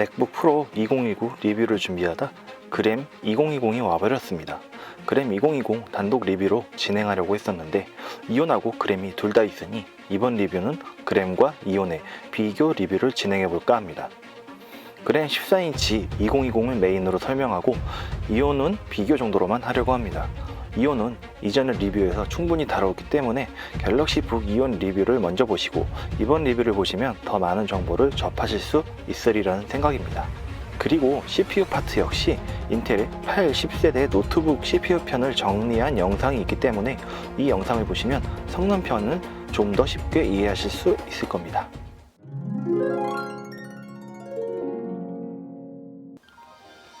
맥북 프로 2029 리뷰를 준비하다 그램 2020이 와버렸습니다. 그램 2020 단독 리뷰로 진행하려고 했었는데 이온하고 그램이 둘 다 있으니 이번 리뷰는 그램과 이온의 비교 리뷰를 진행해 볼까 합니다. 그램 14인치 2020을 메인으로 설명하고 이온은 비교 정도로만 하려고 합니다. 이온은 이전의 리뷰에서 충분히 다루었기 때문에 갤럭시 북 이온 리뷰를 먼저 보시고 이번 리뷰를 보시면 더 많은 정보를 접하실 수 있으리라는 생각입니다. 그리고 CPU 파트 역시 인텔 8, 10세대 노트북 CPU 편을 정리한 영상이 있기 때문에 이 영상을 보시면 성능 편을 좀더 쉽게 이해하실 수 있을 겁니다.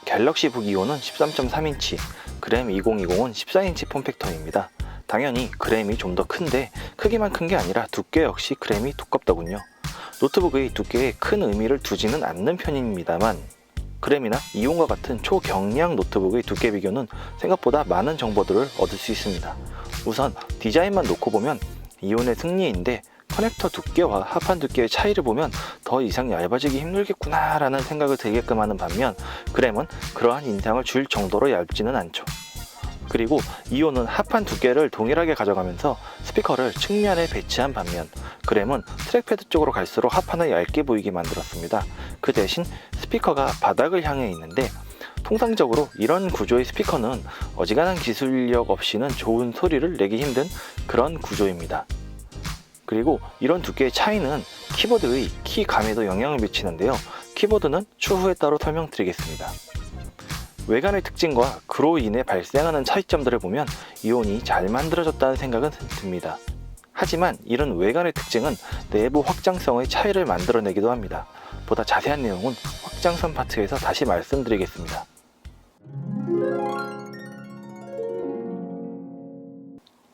갤럭시 북 이온은 13.3인치, 그램 2020은 14인치 폼팩터입니다. 당연히 그램이 좀 더 큰데 크기만 큰 게 아니라 두께 역시 그램이 두껍더군요. 노트북의 두께에 큰 의미를 두지는 않는 편입니다만 그램이나 이온과 같은 초경량 노트북의 두께 비교는 생각보다 많은 정보들을 얻을 수 있습니다. 우선 디자인만 놓고 보면 이온의 승리인데 커넥터 두께와 합판 두께의 차이를 보면 더 이상 얇아지기 힘들겠구나 라는 생각을 들게끔 하는 반면 그램은 그러한 인상을 줄 정도로 얇지는 않죠. 그리고 이온은 합판 두께를 동일하게 가져가면서 스피커를 측면에 배치한 반면 그램은 트랙패드 쪽으로 갈수록 합판을 얇게 보이게 만들었습니다. 그 대신 스피커가 바닥을 향해 있는데 통상적으로 이런 구조의 스피커는 어지간한 기술력 없이는 좋은 소리를 내기 힘든 그런 구조입니다. 그리고 이런 두께의 차이는 키보드의 키감에도 영향을 미치는데요. 키보드는 추후에 따로 설명드리겠습니다. 외관의 특징과 그로 인해 발생하는 차이점들을 보면 이온이 잘 만들어졌다는 생각은 듭니다. 하지만 이런 외관의 특징은 내부 확장성의 차이를 만들어내기도 합니다. 보다 자세한 내용은 확장선 파트에서 다시 말씀드리겠습니다.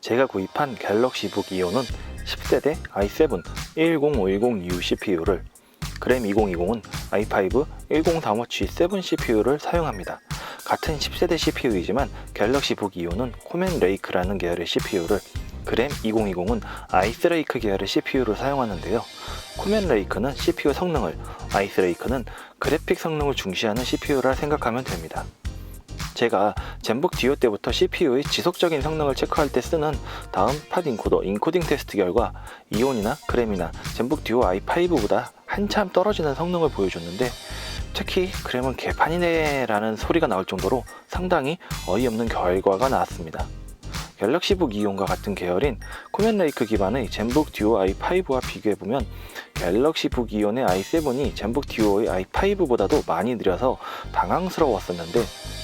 제가 구입한 갤럭시 북 이온은 10세대 i7 10510U CPU를 그램 2020은 i5 1035 G7 CPU를 사용합니다. 같은 10세대 CPU이지만 갤럭시 북 이온은 코멘 레이크라는 계열의 CPU를 그램 2020은 아이스레이크 계열의 CPU를 사용하는데요. 코멘 레이크는 CPU 성능을, 아이스레이크는 그래픽 성능을 중시하는 CPU라 생각하면 됩니다. 제가 젠북 디오 때부터 CPU의 지속적인 성능을 체크할 때 쓰는 다음 팟 인코더 인코딩 테스트 결과 이온이나 그램이나 젠북 디오 i5보다 한참 떨어지는 성능을 보여줬는데 특히 그램은 개판이네 라는 소리가 나올 정도로 상당히 어이없는 결과가 나왔습니다. 갤럭시북 이온과 같은 계열인 코멘레이크 기반의 젠북 듀오 i5와 비교해보면 갤럭시북 이온의 i7이 젠북 듀오의 i5보다도 많이 느려서 당황스러웠었는데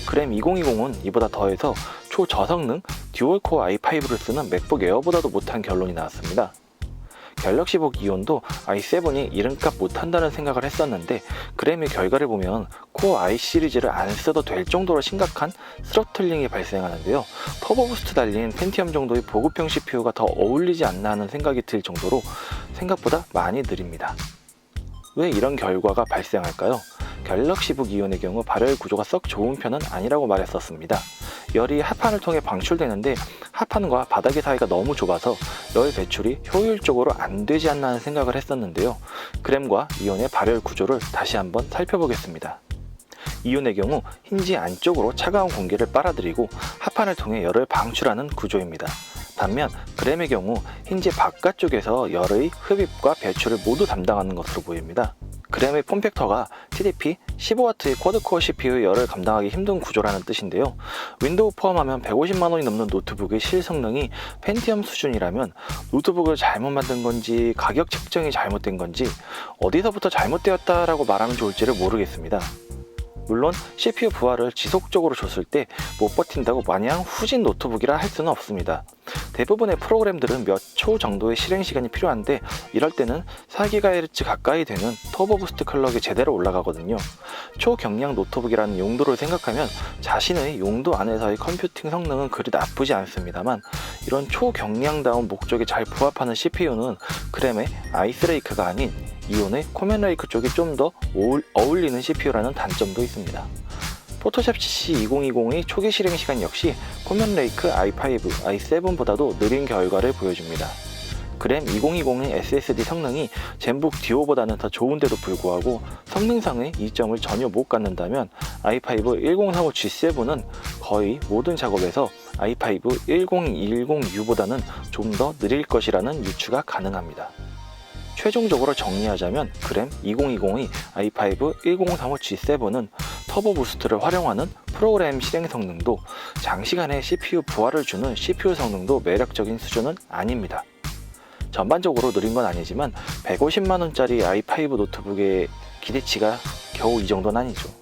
그램 2020은 이보다 더해서 초저성능 듀얼코어 i5를 쓰는 맥북 에어보다도 못한 결론이 나왔습니다. 갤럭시북 이온도 i7이 이름값 못한다는 생각을 했었는데 그램의 결과를 보면 코어 i 시리즈를 안 써도 될 정도로 심각한 스로틀링이 발생하는데요. 터보 부스트 달린 펜티엄 정도의 보급형 CPU가 더 어울리지 않나 하는 생각이 들 정도로 생각보다 많이 느립니다. 왜 이런 결과가 발생할까요? 갤럭시북 이온의 경우 발열 구조가 썩 좋은 편은 아니라고 말했었습니다. 열이 합판을 통해 방출되는데 합판과 바닥의 사이가 너무 좁아서 열 배출이 효율적으로 안 되지 않나 하는 생각을 했었는데요. 그램과 이온의 발열 구조를 다시 한번 살펴보겠습니다. 이온의 경우 힌지 안쪽으로 차가운 공기를 빨아들이고 합판을 통해 열을 방출하는 구조입니다. 반면 그램의 경우 힌지 바깥쪽에서 열의 흡입과 배출을 모두 담당하는 것으로 보입니다. 그램의 폼팩터가 TDP 15W의 쿼드코어 CPU 열을 감당하기 힘든 구조라는 뜻인데요. 윈도우 포함하면 150만 원이 넘는 노트북의 실성능이 펜티엄 수준이라면 노트북을 잘못 만든 건지 가격 책정이 잘못된 건지 어디서부터 잘못되었다라고 말하면 좋을지를 모르겠습니다. 물론 CPU 부하를 지속적으로 줬을 때 못 버틴다고 마냥 후진 노트북이라 할 수는 없습니다. 대부분의 프로그램들은 몇 초 정도의 실행 시간이 필요한데 이럴 때는 4GHz 가까이 되는 터보 부스트 클럭이 제대로 올라가거든요. 초경량 노트북이라는 용도를 생각하면 자신의 용도 안에서의 컴퓨팅 성능은 그리 나쁘지 않습니다만 이런 초경량다운 목적에 잘 부합하는 CPU는 그램의 아이스레이크가 아닌 이온의 코멘레이크 쪽이 좀 더 어울리는 CPU라는 단점도 있습니다. 포토샵 CC 2020의 초기 실행 시간 역시 코멘레이크 i5, i7보다도 느린 결과를 보여줍니다. 그램 2020의 SSD 성능이 젠북 듀오보다는 더 좋은데도 불구하고 성능상의 이점을 전혀 못 갖는다면 i5 1035G7은 거의 모든 작업에서 i5 1020U보다는 좀 더 느릴 것이라는 유추가 가능합니다. 최종적으로 정리하자면 그램 2020의 i5 1035G7은 터보 부스트를 활용하는 프로그램 실행 성능도 장시간의 CPU 부하를 주는 CPU 성능도 매력적인 수준은 아닙니다. 전반적으로 느린 건 아니지만 150만원짜리 i5 노트북의 기대치가 겨우 이 정도는 아니죠.